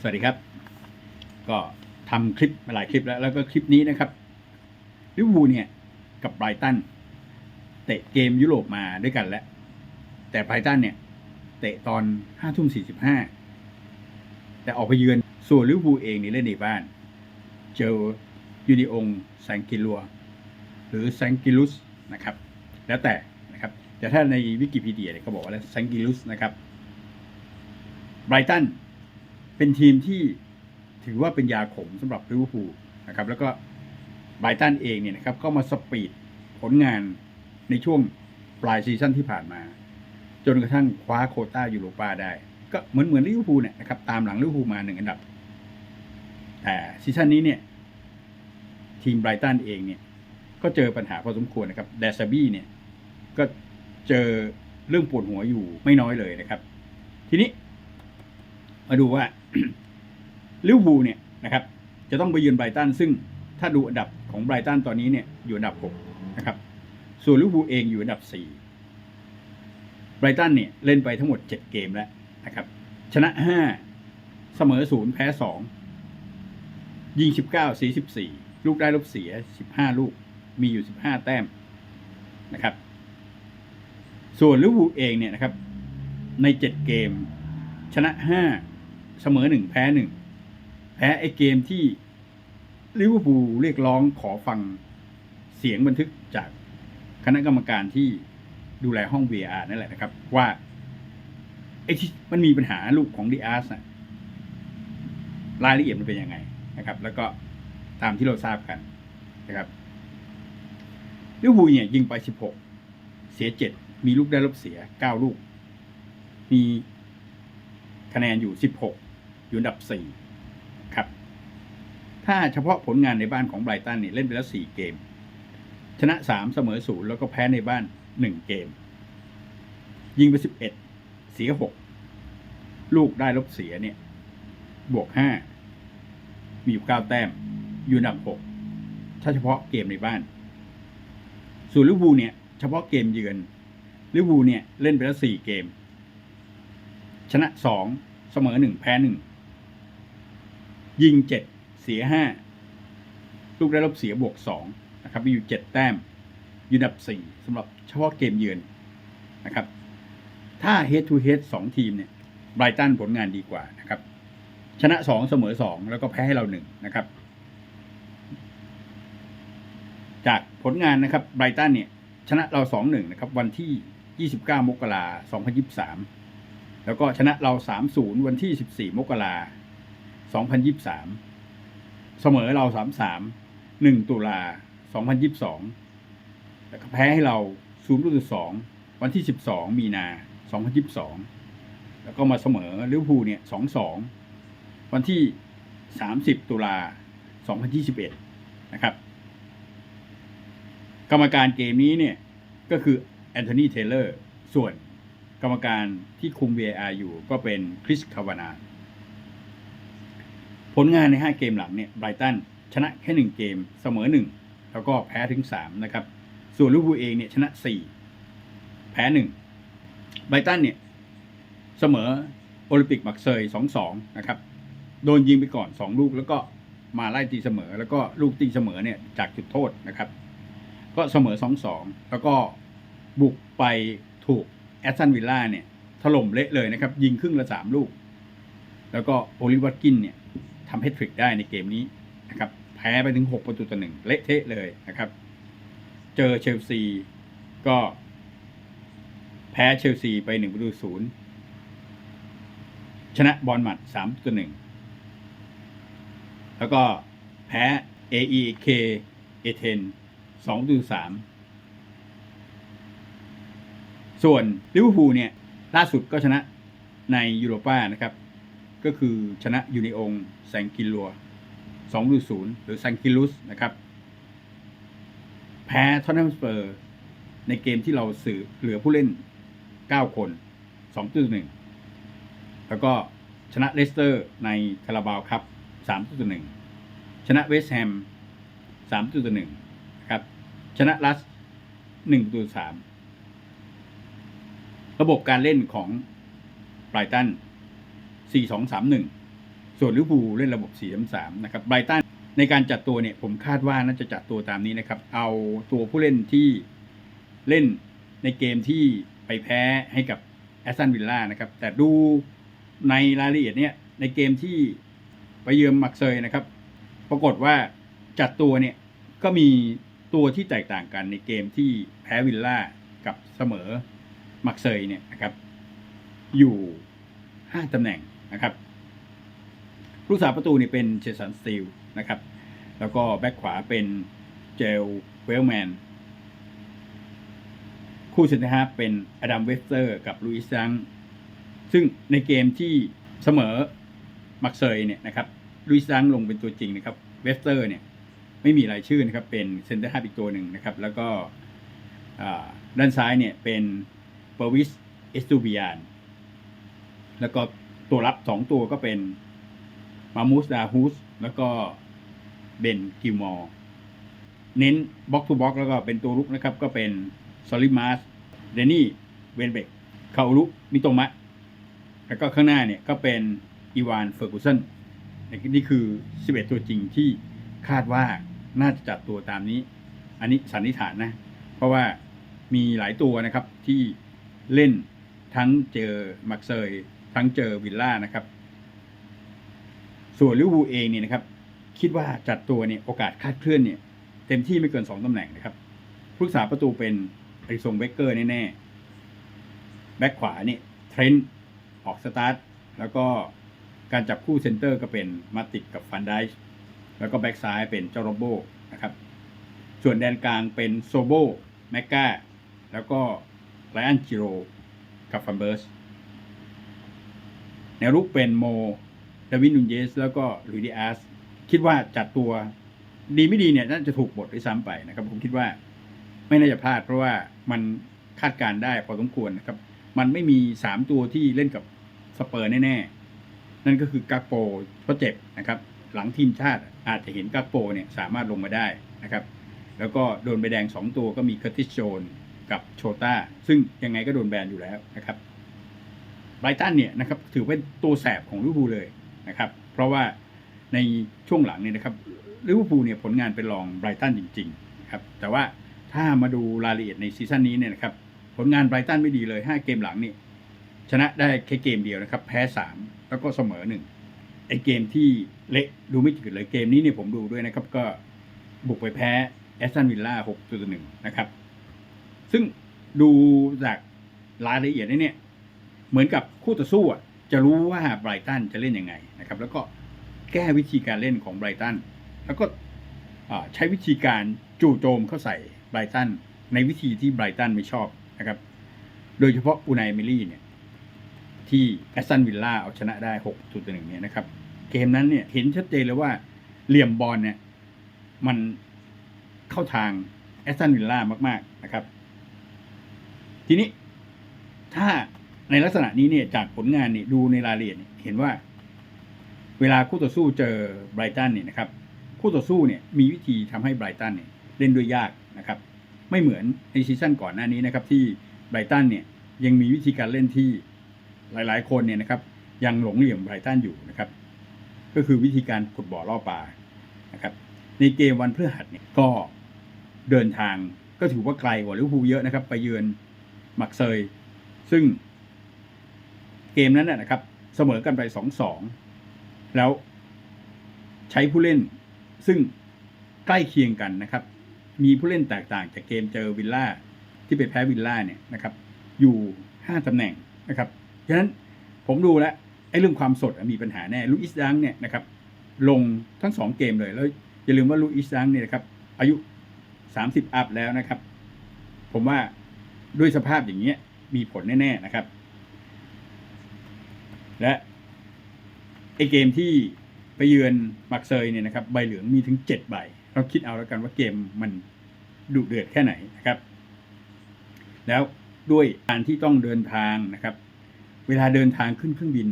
สวัสดีครับ ก็ทำคลิปมาหลายคลิปแล้ว แล้วก็คลิปนี้นะครับลิเวอร์พูลเนี่ย กับไบรตันเตะเกมยุโรปมาด้วยกันแล้ว แต่ไบรตันเนี่ย เตะตอนห้าทุ่มสี่สิบห้าแต่ออกไปเยือนส่วนลิเวอร์พูลเองนี่เล่นในบ้าน เจอยูนิองแซงกิลัว หรือแซงกิลุสนะครับ แล้วแต่นะครับ แต่ถ้าในวิกิพีเดียเนี่ยเขาบอกว่าแซงกิลุสนะครับไบรตัน เป็นทีมที่ถือว่าเป็นยาขมสำหรับลิเวอร์พูลนะครับ แล้วก็ไบรตันเองเนี่ยนะครับก็มาสปีดผลงานในช่วงปลายซีซั่นที่ผ่านมา จนกระทั่งคว้าโคต้ายูโรปาได้ ก็เหมือนเหมือนลิเวอร์พูลเนี่ยนะครับตามหลังลิเวอร์พูลมาหนึ่งอันดับ แต่ซีซั่นนี้เนี่ยทีมไบรตันเองเนี่ยก็เจอปัญหาพอสมควรนะครับเดซาบี้เนี่ยก็เจอเรื่องปวดหัวอยู่ไม่น้อยเลยนะครับ ทีนี้ มาดูว่าลิเวอร์พูลเนี่ยนะครับ จะต้องไปเยือนไบรตันซึ่งถ้าดูอันดับของไบรตันตอนนี้เนี่ยอยู่อันดับหกนะครับ ส่วนลิเวอร์พูลเองอยู่อันดับสี่ไบรตันเนี่ยเล่นไปทั้งหมดเจ็ดเกมแล้วนะครับ ชนะห้าเสมอศูนย์แพ้สองยิงสิบเก้าสีสิบสี่ลูกได้ลบเสียสิบห้าลูกมีอยู่สิบห้าแต้มนะครับ ส่วนลิเวอร์พูลเองเนี่ยนะครับ ในเจ็ดเกม ชนะห้า เสมอหนึ่งแพ้หนึ่งแพ้ไอ้เกมที่ลิเวอร์พูลเรียกร้องขอฟังเสียงบันทึกจากคณะกรรมการที่ดูแลห้อง VR นั่นแหละนะครับ ว่าไอ้ที่มันมีปัญหาลูกของดีอาร์สนะรายละเอียดมันเป็นยังไงนะครับ แล้วก็ตามที่เราทราบกันนะครับลิเวอร์พูลเนี่ยยิงไป 16 เสีย 7 มีลูกได้ลบเสีย 9 ลูก มีคะแนนอยู่ 16 อยู่อันดับ 4 ครับ ถ้าเฉพาะผลงานในบ้านของไบรตันเนี่ยเล่นไปแล้ว 4 เกม ชนะ 3 เสมอ 0 แล้วก็แพ้ในบ้าน 1 เกม ยิงไป 11 เสีย 6 ลูกได้ลบเสียเนี่ย บวก 5 มีอยู่ 9 แต้ม อยู่อันดับ 6 ถ้าเฉพาะเกมในบ้าน ส่วนลิเวอร์พูลเนี่ย เฉพาะเกมเยือนลิเวอร์พูลเนี่ยเล่นไปแล้ว 4 เกม ชนะสองเสมอหนึ่งแพ้หนึ่ง ยิงเจ็ดเสียห้าลูกได้ลบเสียบวกสองนะครับมีอยู่เจ็ดแต้มอยูอันดับสี่สำหรับเฉพาะเกมเยือนนะครับ ถ้า head to head สองทีมเนี่ยไบรตันผลงานดีกว่านะครับ ชนะสองเสมอสองแล้วก็แพ้ให้เราหนึ่งนะครับ จากผลงานนะครับไบรตันเนี่ยชนะเราสองหนึ่งนะครับ วันที่ยี่สิบเก้ามกราสองพันยิบสามแล้วก็ชนะเรา 3-0 วันที่ 14 มกราคม 2023 เสมอเรา 3-3 1 ตุลา 2022 แล้วก็แพ้ให้เรา0-2วันที่ 12 มีนา 2022 แล้วก็มาเสมอลิเวอร์พูลเนี่ย 2-2 วันที่ 30 ตุลา 2021 นะครับ กรรมการเกมนี้เนี่ย ก็คือแอนโทนีเทเลอร์ ส่วนกรรมการที่คุม VAR อยู่ก็เป็นคริสคาวานา ลงานใน 5 เกมหลังเนี่ยไบรตันชนะแค่ 1 เกมเสมอ 1 แล้วก็แพ้ถึง 3 นะครับ ส่วนลิเวอร์พูลเองเนี่ยชนะ 4 แพ้ 1 ไบรตันเนี่ยเสมอโอลิมปิกมักเซย2-2 นะครับ โดนยิงไปก่อน 2 ลูกแล้วก็มาไล่ตีเสมอ แล้วก็ลูกตีเสมอเนี่ยจากจุดโทษนะครับ ก็เสมอ 2-2 แล้วก็บุกไปถูกแอสตันวิลล่าเนี่ยถล่มเละเลยนะครับ ยิงครึ่งละสามลูก แล้วก็โอลิวัตกินเนี่ย ทำให้ทริกได้ในเกมนี้นะครับแพ้ไปถึง 6 ประตูต่อหนึ่งเละเทะเลยนะครับ เจอเชลซีก็ แพ้เชลซีไป 1 ประตูศูนย์ชนะบอลหมัด3ประตูหนึ่งแล้วก็แพ้ AEK เอเทน2ประตูสามส่วนลิเวอร์พูลเนี่ยล่าสุดก็ชนะในยูโรป้านะครับ ก็คือชนะยูนิองแซงกิลัวสองลูศูนย์หรือแซงกิลุสนะครับ แพ้ทอนนัมสเปอร์ ในเกมที่เราสื่อเหลือผู้เล่น 9 คน2ต่อหนึ่งแล้วก็ชนะเลสเตอร์ในคาราบาวครับ3ต่อหนึ่งชนะเวสต์แฮม3ต่อหนึ่งครับ ชนะลัส1ต่อสามระบบการเล่นของไบรตัน 4-2-3-1 ส่วนลิเวอร์พูลเล่นระบบ 4-3-3 นะครับไบรตันในการจัดตัวเนี่ยผมคาดว่าน่าจะจัดตัวตามนี้นะครับ เอาตัวผู้เล่นที่เล่นในเกมที่ไปแพ้ให้กับแอสตันวิลล่านะครับ แต่ดูในรายละเอียดเนี่ยในเกมที่ไปเยือนมักเซยนะครับ ปรากฏว่าจัดตัวเนี่ยก็มีตัวที่แตกต่างกันในเกมที่แพ้วิลล่ากับเสมอมักเซยเนี่ยนะครับ อยู่ 5ตำแหน่ง นะครับผู้สาประตูนี่เป็นเชสันสตีลนะครับ แล้วก็แบ็คขวาเป็นเจลเวลแมนคู่เซนเตอร์ฮาเป็นอดัมเวสเตอร์กับลุยส์ซังซึ่งในเกมที่เสมอมักเซยเนี่ยนะครับลุยส์ซังลงเป็นตัวจริงนะครับเวสเตอร์เนี่ยไม่มีรายชื่อนะครับ เป็นเซนเตอร์ฮาอีกตัวหนึ่งนะครับ แล้วก็ด้านซ้ายเนี่ยเป็นเปอร์วิสเอสตูบิยานแล้วก็ ตัวรับสองตัวก็เป็นมามูสดาฮูสแล้วก็เบนกิลมอร์เน้นบล็อกทูบล็อกแล้วก็เป็นตัวลุกนะครับ ก็เป็นซอลิมาสเดนี่เวนเบกคาอุรุมิโตมะ แล้วก็ข้างหน้าเนี่ยก็เป็นอีวานเฟอร์กูสันนี่คือ 11 ตัวจริงที่คาดว่าน่าจะจัดตัวตามนี้ อันนี้สันนิษฐานนะ เพราะว่ามีหลายตัวนะครับที่เล่นทั้งเจอมักเซย ทั้งเจอวิลล่านะครับ ส่วนลิเวอร์พูลเองเนี่ยนะครับ คิดว่าจัดตัวเนี่ยโอกาสคาดเคลื่อนเนี่ยเต็มที่ไม่เกิน2ตำแหน่งนะครับผู้รักษาประตูเป็นอริซงเบเกอร์แน่ๆแบ็คขวาเนี่ยเทรนต์ออกสตาร์ทแล้วก็การจับคู่เซนเตอร์ก็เป็นมาติดกับฟันไดช์แล้วก็แบ็กซ้ายเป็นเจ้าโรโบนะครับ ส่วนแดนกลางเป็นโซโบแมกกาแล้วก็ไลอันจิโรกับฟันเบิร์ส แนวรุกเป็นโมดาวินนูนเยส แล้วก็ลุยดิอาสคิดว่าจัดตัวดีไม่ดีเนี่ยน่าจะถูกบทด้วยซ้ำไปนะครับ ผมคิดว่าไม่น่าจะพลาดเพราะว่ามันคาดการได้พอสมควรนะครับ มันไม่มีสามตัวที่เล่นกับสเปอร์แน่ๆ นั่นก็คือกักโปเพราะเจ็บนะครับ หลังทีมชาติอาจจะเห็นกักโปเนี่ยสามารถลงมาได้นะครับ แล้วก็โดนใบแดง2ตัวก็มีเคอร์ติสโจนกับโชต้าซึ่งยังไงก็โดนแบนอยู่แล้วนะครับ ไบรตันเนี่ยนะครับถือเป็นตัวแสบของลิเวอร์พูลเลยนะครับเพราะว่าในช่วงหลังเนี่ยนะครับลิเวอร์พูลเนี่ยผลงานเป็นรองไบรตันจริงๆนะครับแต่ว่าถ้ามาดูรายละเอียดในซีซั่นนี้เนี่ยนะครับผลงานไบรตันไม่ดีเลย 5 เกมหลังนี่ชนะได้แค่เกมเดียวนะครับ แพ้ 3 แล้วก็เสมอหนึ่งไอเกมที่เละดูไม่จืดเลยเกมนี้เนี่ยผมดูด้วยนะครับก็บุกไปแพ้แอสตันวิลล่า6ตัวหนึ่งนะครับ ซึ่งดูจากรายละเอียดเนี่ย เหมือนกับคู่ต่อสู้จะรู้ว่าไบรตันจะเล่นยังไงนะครับ แล้วก็แก้วิธีการเล่นของไบรตันแล้วก็ใช้วิธีการจู่โจมเข้าใส่ไบรตันในวิธีที่ไบรตันไม่ชอบนะครับ โดยเฉพาะอูนายเมลี่เนี่ยที่แอสตันวิลล่าเอาชนะได้6จุดหนึ่งเนี่ยนะครับ เกมนั้นเนี่ยเห็นชัดเจนเลยว่าเหลี่ยมบอลเนี่ยมันเข้าทางแอสตันวิลล่ามาก ๆ นะครับ ทีนี้ถ้า ในลักษณะนี้เนี่ยจากผลงานเนี่ยดูในรายละเอียดเนี่ยเห็นว่า เวลาคู่ต่อสู้เจอไบรตันเนี่ยนะครับคู่ต่อสู้เนี่ยมีวิธีทำให้ไบรตันเนี่ยเล่นด้วยยากนะครับไม่เหมือนในซีซั่นก่อนหน้านี้นะครับที่ไบรตันเนี่ยยังมีวิธีการเล่นที่หลายๆ คนเนี่ยนะครับยังหลงเหลี่ยมไบรตันอยู่นะครับก็คือวิธีการขุดบ่อล่อปลานะครับในเกมวันพฤหัสเนี่ยก็เดินทางก็ถือว่าไกลกว่าลิเวอร์พูลเยอะนะครับ ไปเยือนมักเซย ซึ่ง เกมนั้นนะนะครับ เสมอกันไปสองสองแล้วใช้ผู้เล่นซึ่งใกล้เคียงกันนะครับ มีผู้เล่นแตกต่างจากเกมเจอวิลล่าที่ไปแพ้วิลล่าเนี่ยนะครับ อยู่ห้าตำแหน่งนะครับฉะนั้นผมดูแล้วไอ้เรื่องความสดมีปัญหาแน่ลูอิสดังเนี่ยนะครับ ลงทั้งสองเกมเลยแล้วอย่าลืมว่าลูอิสดังเนี่ยนะครับ อายุสามสิบอัพแล้วนะครับ ผมว่าด้วยสภาพอย่างเงี้ยมีผลแน่ๆนะครับ และไอเกมที่ไปเยือนมักเซยเนี่ยนะครับใบเหลืองมีถึงเจ็ดใบ เราคิดเอาแล้วกันว่าเกมมันดุเดือดแค่ไหนนะครับ แล้วด้วยการที่ต้องเดินทางนะครับ เวลาเดินทางขึ้นเครื่องบิน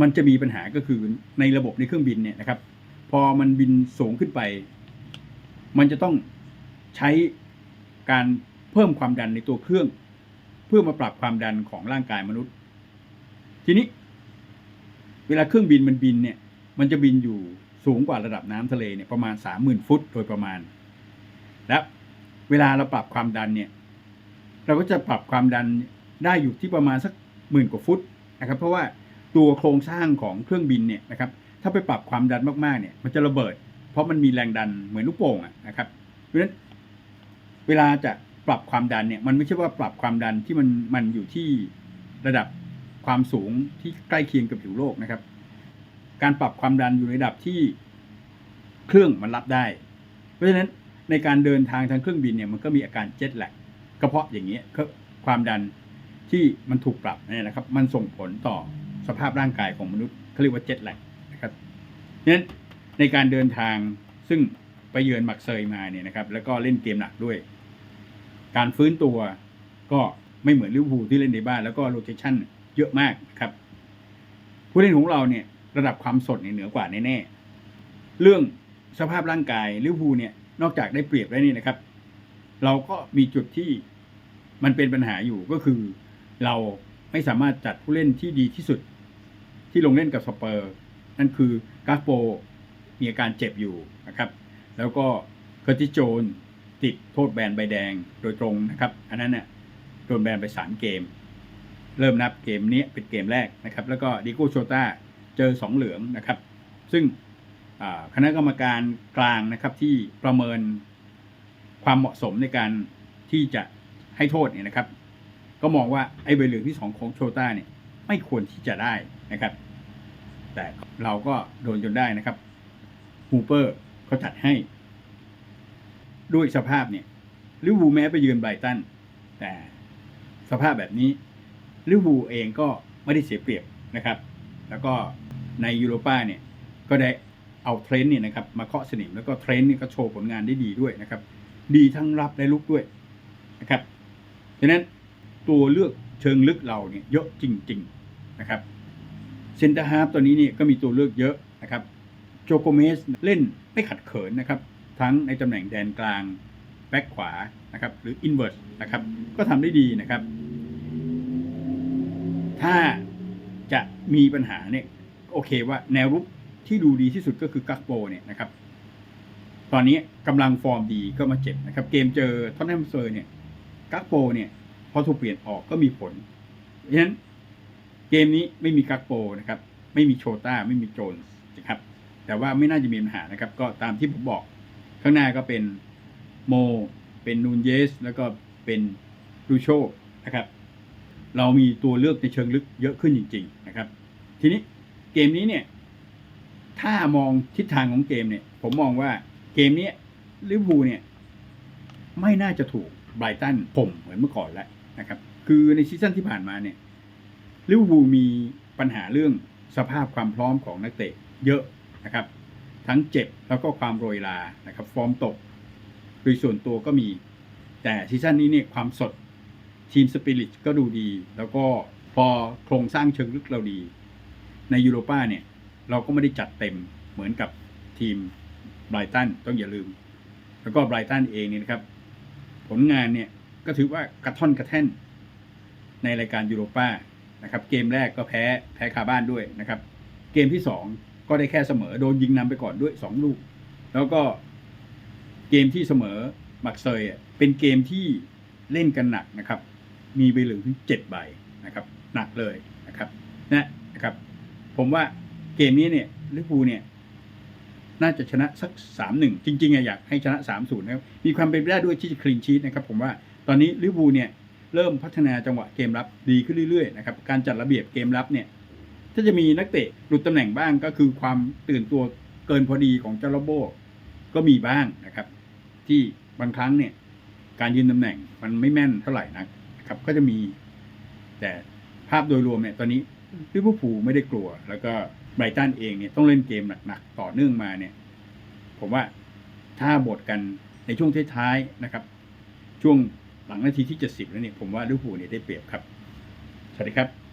มันจะมีปัญหาก็คือในระบบในเครื่องบินเนี่ยนะครับ พอมันบินสูงขึ้นไป มันจะต้องใช้การเพิ่มความดันในตัวเครื่อง เพื่อมาปรับความดันของร่างกายมนุษย์ ทีนี้ เวลาเครื่องบินมันบินเนี่ย มันจะบินอยู่สูงกว่าระดับน้ำทะเลเนี่ยประมาณสามหมื่นฟุตโดยประมาณ และเวลาเราปรับความดันเนี่ย เราก็จะปรับความดันได้อยู่ที่ประมาณสักหมื่นกว่าฟุตนะครับ เพราะว่าตัวโครงสร้างของเครื่องบินเนี่ยนะครับ ถ้าไปปรับความดันมากๆเนี่ยมันจะระเบิด เพราะมันมีแรงดันเหมือนลูกโป่งอะนะครับ เพราะฉะนั้นเวลาจะปรับความดันเนี่ย มันไม่ใช่ว่าปรับความดันที่มันมันอยู่ที่ระดับ ความสูงที่ใกล้เคียงกับผิวโลกนะครับ การปรับความดันอยู่ในระดับที่เครื่องมันรับได้ เพราะฉะนั้นในการเดินทางทางเครื่องบินเนี่ยมันก็มีอาการเจ็ตแลกกระเพาะอย่างเงี้ยความดันที่มันถูกปรับเนี่ยนะครับ มันส่งผลต่อสภาพร่างกายของมนุษย์เขาเรียกว่าเจ็ตแลกนะครับเพราะฉะนั้นในการเดินทางซึ่งไปเยือนมักเซยมาเนี่ยนะครับ แล้วก็เล่นเกมหนักด้วย การฟื้นตัวก็ไม่เหมือนลิเวอร์พูลที่เล่นในบ้านแล้วก็โรเตชัน เยอะมากครับ ผู้เล่นของเราเนี่ยระดับความสดเนี่ยเหนือกว่าแน่ๆเรื่องสภาพร่างกายลิเวอร์พูลเนี่ยนอกจากได้เปรียบแล้วนี่นะครับ เราก็มีจุดที่มันเป็นปัญหาอยู่ก็คือ เราไม่สามารถจัดผู้เล่นที่ดีที่สุด ที่ลงเล่นกับสเปอร์ นั่นคือกาโปมีอาการเจ็บอยู่นะครับ แล้วก็เคอร์ติโจนติดโทษแบนใบแดงโดยตรงนะครับ อันนั้นเนี่ยโดนแบนไปสามเกม เริ่มนับเกมนี้เป็นเกมแรกนะครับ แล้วก็ดิโก้โชต้าเจอสองเหลืองนะครับ ซึ่งคณะกรรมการกลางนะครับที่ประเมินความเหมาะสมในการที่จะให้โทษเนี่ยนะครับ ก็มองว่าไอ้ใบเหลืองที่สองของโชต้าเนี่ยไม่ควรที่จะได้นะครับ แต่เราก็โดนจนได้นะครับฮูเปอร์เขาจัดให้ ด้วยสภาพเนี่ยลิเวอร์พูลแม้ไปยืนไบรตันแต่สภาพแบบนี้ ลิเวอร์พูลเองก็ไม่ได้เสียเปรียบนะครับ แล้วก็ในยูโรป้าเนี่ยก็ได้เอาเทรนด์เนี่ยนะครับมาเคาะสนิมแล้วก็เทรนด์เนี่ยก็โชว์ผลงานได้ดีด้วยนะครับ ดีทั้งรับและลุกด้วยนะครับฉะนั้นตัวเลือกเชิงลึกเราเนี่ยเยอะจริง ๆนะครับเซนเตอร์ฮาร์ฟตัวนี้เนี่ยก็มีตัวเลือกเยอะนะครับโจโกเมสเล่นไม่ขัดเขินนะครับ ทั้งในตำแหน่งแดนกลาง แบ็คขวานะครับหรืออินเวอร์สนะครับก็ทำได้ดีนะครับ ถ้าจะมีปัญหาเนี่ยโอเคว่าแนวรุกที่ดูดีที่สุดก็คือกักโปเนี่ยนะครับ ตอนนี้กำลังฟอร์มดีก็มาเจ็บนะครับ เกมเจอท็อตแนมเซอร์เนี่ยกักโปเนี่ยพอถูกเปลี่ยนออกก็มีผลเพราะฉะนั้นเกมนี้ไม่มีกักโปนะครับ ไม่มีโชต้าไม่มีโจนนะครับ แต่ว่าไม่น่าจะมีปัญหานะครับ ก็ตามที่ผมบอก ข้างหน้าก็เป็นโม เป็นนูนเยส แล้วก็เป็นดูโชนะครับ เรามีตัวเลือกในเชิงลึกเยอะขึ้นจริง ๆ นะครับ ทีนี้เกมนี้เนี่ย ถ้ามองทิศทางของเกมเนี่ย ผมมองว่าเกมนี้ลิเวอร์พูลเนี่ย ไม่น่าจะถูกไบรตันข่มเหมือนเมื่อก่อนแล้วนะครับ คือในซีซั่นที่ผ่านมาเนี่ยลิเวอร์พูลมีปัญหาเรื่องสภาพความพร้อมของนักเตะเยอะนะครับ ทั้งเจ็บแล้วก็ความโรยลานะครับ ฟอร์มตกโดยส่วนตัวก็มี แต่ซีซั่นนี้เนี่ยความสด ทีมสปิริตก็ดูดี แล้วก็พอโครงสร้างเชิงลึกเราดี ในยูโรป้าเนี่ย เราก็ไม่ได้จัดเต็มเหมือนกับทีมไบรตันต้องอย่าลืม แล้วก็ไบรตันเองเนี่ยนะครับ ผลงานเนี่ยก็ถือว่ากระท่อนกระแท่น ในรายการยูโรป้านะครับ เกมแรกก็แพ้แพ้คาบ้านด้วยนะครับ เกมที่สองก็ได้แค่เสมอโดนยิงนำไปก่อนด้วยสองลูก แล้วก็เกมที่เสมอมักเซยเป็นเกมที่เล่นกันหนักนะครับ มีใบเหลืองถึงเจ็ดใบนะครับหนักเลยนะครับนะนะครับ ผมว่าเกมนี้เนี่ยลิเวอร์พูลเนี่ยน่าจะชนะสักสามหนึ่งจริงๆอะอยากให้ชนะสามศูนย์นะครับมีความเป็นไปได้ด้วยที่จะคลีนชีตนะครับผมว่าตอนนี้ลิเวอร์พูลเนี่ยเริ่มพัฒนาจังหวะเกมรับดีขึ้นเรื่อยๆนะครับการจัดระเบียบเกมรับเนี่ยถ้าจะมีนักเตะหลุดตำแหน่งบ้างก็คือความตื่นตัวเกินพอดีของเจ้าโรโบก็มีบ้างนะครับ ที่บางครั้งเนี่ยการยืนตำแหน่งมันไม่แม่นเท่าไหร่นัก ครับก็จะมี แต่ภาพโดยรวมเนี่ยตอนนี้ลิเวอร์พูลไม่ได้กลัว แล้วก็ไบรตันเองเนี่ยต้องเล่นเกมหนักๆต่อเนื่องมาเนี่ย ผมว่าถ้าบทกันในช่วงท้ายๆนะครับ ช่วงหลังนาทีที่ 70 แล้วเนี่ยผมว่าลิเวอร์พูลเนี่ยได้เปรียบครับ สวัสดีครับ